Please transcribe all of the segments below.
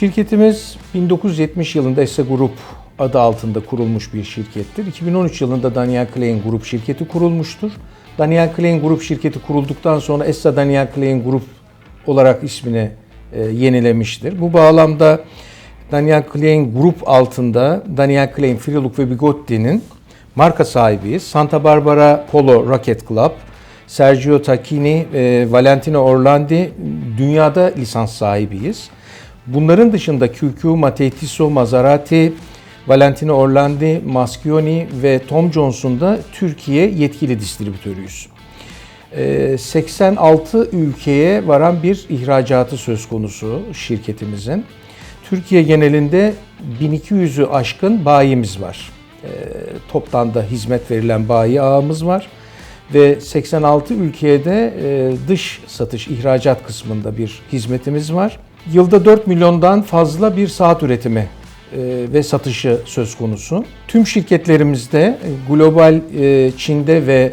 Şirketimiz 1970 yılında Esse Grup adı altında kurulmuş bir şirkettir. 2013 yılında Daniel Klein Grup şirketi kurulmuştur. Daniel Klein Grup şirketi kurulduktan sonra Essa Daniel Klein Grup olarak ismini e, yenilemiştir. Bu bağlamda Daniel Klein Grup altında Daniel Klein Freelook ve Bigotti'nin marka sahibiyiz. Santa Barbara Polo Racket Club, Sergio Tacchini, e, Valentino Orlandi dünyada lisans sahibiyiz. Bunların dışında QQ, Matetiso, Maserati, Valentino Orlandi, Maschioni ve Tom Jones'un da Türkiye yetkili distribütörüyüz. E, 86 ülkeye varan bir ihracatı söz konusu şirketimizin. Türkiye genelinde 1200'ü aşkın bayimiz var. E, toptan da hizmet verilen bayi ağımız var ve 86 ülkeye de e, dış satış ihracat kısmında bir hizmetimiz var. Yılda 4 milyondan fazla bir saat üretimi e, ve satışı söz konusu. Tüm şirketlerimizde e, global e, Çin'de ve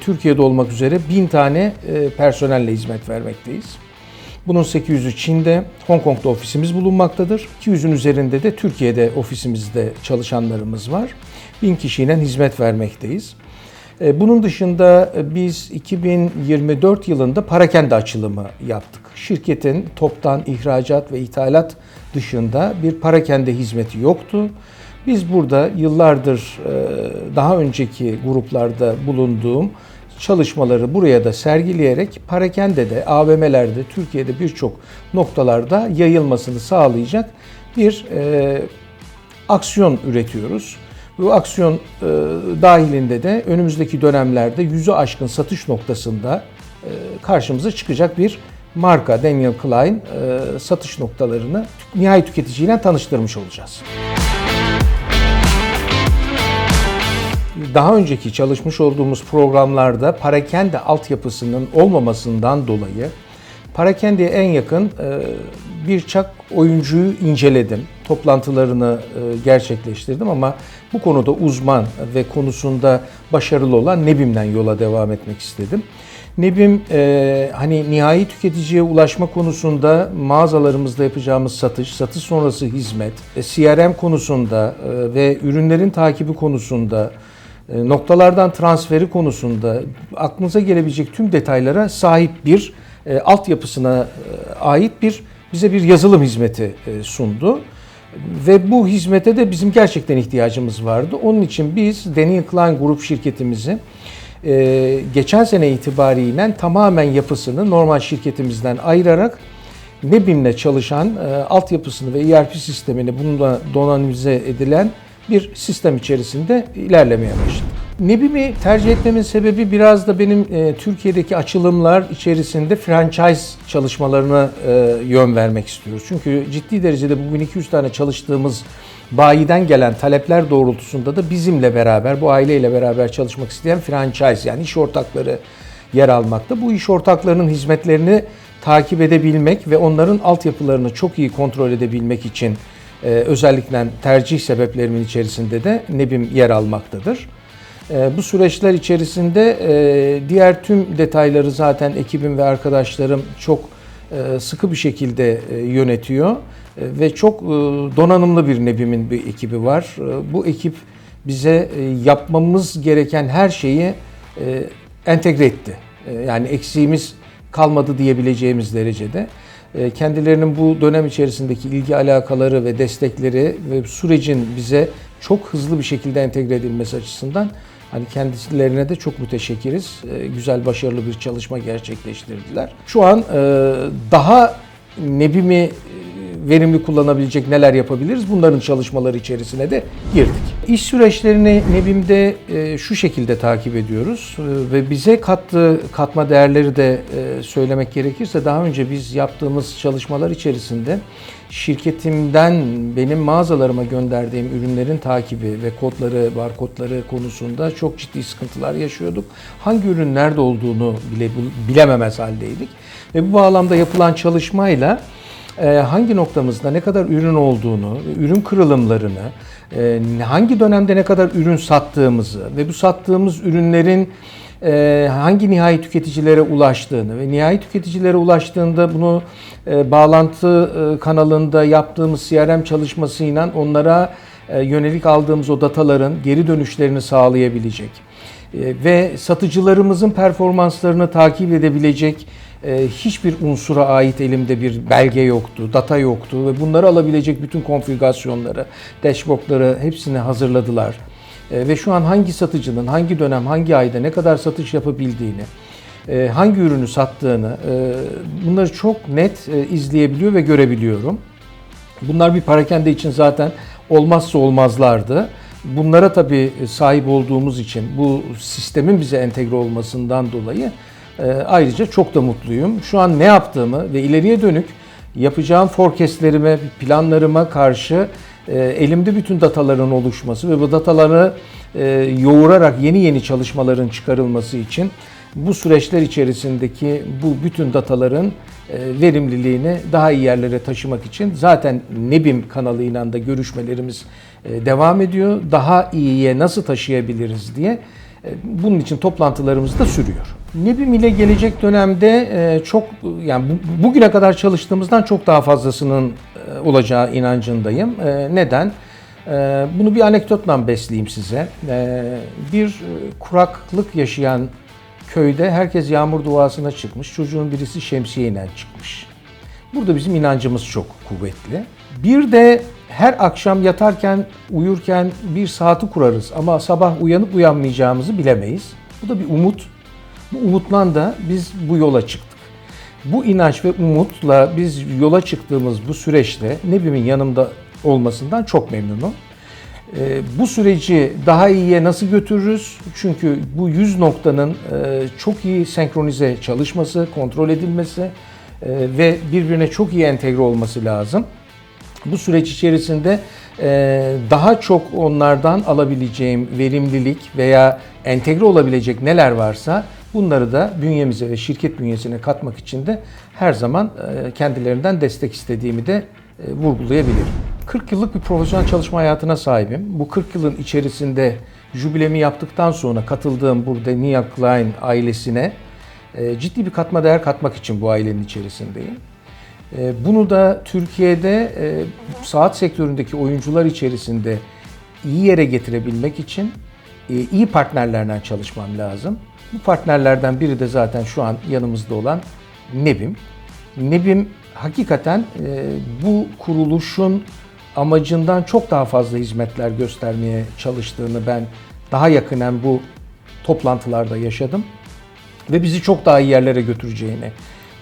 Türkiye'de olmak üzere 1000 tane personelle hizmet vermekteyiz. Bunun 800'ü Çin'de, Hong Kong'da ofisimiz bulunmaktadır. 200'ün üzerinde de Türkiye'de ofisimizde çalışanlarımız var. 1000 kişiyle hizmet vermekteyiz. E, Bunun dışında e, biz 2024 yılında parakende açılımı yaptık. Şirketin toptan ihracat ve ithalat dışında bir parakende hizmeti yoktu. Biz burada yıllardır e, daha önceki gruplarda bulunduğum çalışmaları buraya da sergileyerek Parakende'de, AVM'lerde, Türkiye'de birçok noktalarda yayılmasını sağlayacak bir e, aksiyon üretiyoruz. Bu aksiyon e, dahilinde de önümüzdeki dönemlerde yüzü aşkın satış noktasında e, karşımıza çıkacak bir marka Daniel Klein e, satış noktalarını nihai tüketiciyle tanıştırmış olacağız. Daha önceki çalışmış olduğumuz programlarda parakende altyapısının olmamasından dolayı parakende'ye en yakın e, birçok oyuncuyu inceledim. Toplantılarını e, gerçekleştirdim ama bu konuda uzman ve konusunda başarılı olan Nebim'den yola devam etmek istedim. Nebim e, hani nihai tüketiciye ulaşma konusunda mağazalarımızda yapacağımız satış, satış sonrası hizmet, e, CRM konusunda e, ve ürünlerin takibi konusunda e, noktalardan transferi konusunda aklınıza gelebilecek tüm detaylara sahip bir e, altyapısına e, ait bir bize bir yazılım hizmeti e, sundu. Ve bu hizmete de bizim gerçekten ihtiyacımız vardı. Onun için biz Daniel Klein Grup şirketimizi e, geçen sene itibariyle tamamen yapısını normal şirketimizden ayırarak Nebim'le çalışan e, altyapısını ve ERP sistemini bununla donanimize edilen bir sistem içerisinde ilerlemeye başladık. Nebim'i tercih etmemin sebebi biraz da benim e, Türkiye'deki açılımlar içerisinde franchise çalışmalarına e, yön vermek istiyoruz. Çünkü ciddi derecede bugün 200 tane çalıştığımız bayiden gelen talepler doğrultusunda da bizimle beraber, bu aileyle beraber çalışmak isteyen franchise yani iş ortakları yer almakta. Bu iş ortaklarının hizmetlerini takip edebilmek ve onların altyapılarını çok iyi kontrol edebilmek için e, özellikle tercih sebeplerimin içerisinde de Nebim yer almaktadır. E, bu süreçler içerisinde e, diğer tüm detayları zaten ekibim ve arkadaşlarım çok e, sıkı bir şekilde e, yönetiyor ve çok donanımlı bir Nebim'in bir ekibi var. Bu ekip bize yapmamız gereken her şeyi entegre etti. Yani eksiğimiz kalmadı diyebileceğimiz derecede. Kendilerinin bu dönem içerisindeki ilgi alakaları ve destekleri ve sürecin bize çok hızlı bir şekilde entegre edilmesi açısından hani kendilerine de çok müteşekkiriz. E, Güzel, başarılı bir çalışma gerçekleştirdiler. Şu an e, daha Nebim'i verimli kullanabilecek neler yapabiliriz? Bunların çalışmaları içerisine de girdik. İş süreçlerini Nebim'de e, şu şekilde takip ediyoruz E, ve bize kattığı katma değerleri de e, söylemek gerekirse daha önce biz yaptığımız çalışmalar içerisinde şirketimden benim mağazalarıma gönderdiğim ürünlerin takibi ve kodları, barkodları konusunda çok ciddi sıkıntılar yaşıyorduk. Hangi ürün nerede olduğunu bile bilememez haldeydik. Ve bu bağlamda yapılan çalışmayla hangi noktamızda ne kadar ürün olduğunu, ürün kırılımlarını, e, hangi dönemde ne kadar ürün sattığımızı ve bu sattığımız ürünlerin e, hangi nihai tüketicilere ulaştığını ve nihai tüketicilere ulaştığında bunu e, bağlantı kanalında yaptığımız CRM çalışmasıyla onlara yönelik aldığımız o dataların geri dönüşlerini sağlayabilecek ve satıcılarımızın performanslarını takip edebilecek hiçbir unsura ait elimde bir belge yoktu, data yoktu ve bunları alabilecek bütün konfigürasyonları, dashboardları hepsini hazırladılar. E, Ve şu an hangi satıcının hangi dönem, hangi ayda ne kadar satış yapabildiğini, e, hangi ürünü sattığını e, bunları çok net e, izleyebiliyor ve görebiliyorum. Bunlar bir parakende için zaten olmazsa olmazlardı. Bunlara tabii sahip olduğumuz için bu sistemin bize entegre olmasından dolayı ayrıca çok da mutluyum. Şu an ne yaptığımı ve ileriye dönük yapacağım forecastlerime, planlarıma karşı e, elimde bütün dataların oluşması ve bu dataları e, yoğurarak yeni yeni çalışmaların çıkarılması için bu süreçler içerisindeki bu bütün dataların e, verimliliğini daha iyi yerlere taşımak için zaten Nebim kanalıyla da görüşmelerimiz devam ediyor. Daha iyiye nasıl taşıyabiliriz diye bunun için toplantılarımız da sürüyor. Nebim ile gelecek dönemde e, çok yani bu- bugüne kadar çalıştığımızdan çok daha fazlasının e, olacağı inancındayım. E, Neden? Bunu bir anekdotla besleyeyim size. Bir kuraklık yaşayan köyde herkes yağmur duasına çıkmış. Çocuğun birisi şemsiyeyle çıkmış. Burada bizim inancımız çok kuvvetli. Bir de her akşam yatarken, uyurken bir saati kurarız ama sabah uyanıp uyanmayacağımızı bilemeyiz. Bu da bir umut. Bu umutla da biz bu yola çıktık. Bu inanç ve umutla biz yola çıktığımız bu süreçte Nebim'in yanımda olmasından çok memnunum. Ee, Bu süreci daha iyiye nasıl götürürüz? Çünkü bu 100 noktanın e, çok iyi senkronize çalışması, kontrol edilmesi e, ve birbirine çok iyi entegre olması lazım. Bu süreç içerisinde e, daha çok onlardan alabileceğim verimlilik veya entegre olabilecek neler varsa bunları da bünyemize ve şirket bünyesine katmak için de her zaman e, kendilerinden destek istediğimi de e, vurgulayabilirim. 40 yıllık bir profesyonel çalışma hayatına sahibim. Bu 40 yılın içerisinde jübilemi yaptıktan sonra katıldığım burada York Klein ailesine e, ciddi bir katma değer katmak için bu ailenin içerisindeyim. Bunu da Türkiye'de saat sektöründeki oyuncular içerisinde iyi yere getirebilmek için iyi partnerlerden çalışmam lazım. Bu partnerlerden biri de zaten şu an yanımızda olan Nebim. Nebim hakikaten e, bu kuruluşun amacından çok daha fazla hizmetler göstermeye çalıştığını ben daha yakinen bu toplantılarda yaşadım ve bizi çok daha iyi yerlere götüreceğine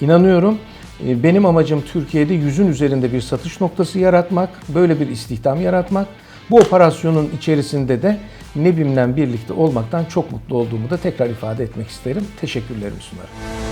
inanıyorum. E, Benim amacım Türkiye'de yüzün üzerinde bir satış noktası yaratmak, böyle bir istihdam yaratmak. Bu operasyonun içerisinde de Nebim'le birlikte olmaktan çok mutlu olduğumu da tekrar ifade etmek isterim. Teşekkürlerimi sunarım.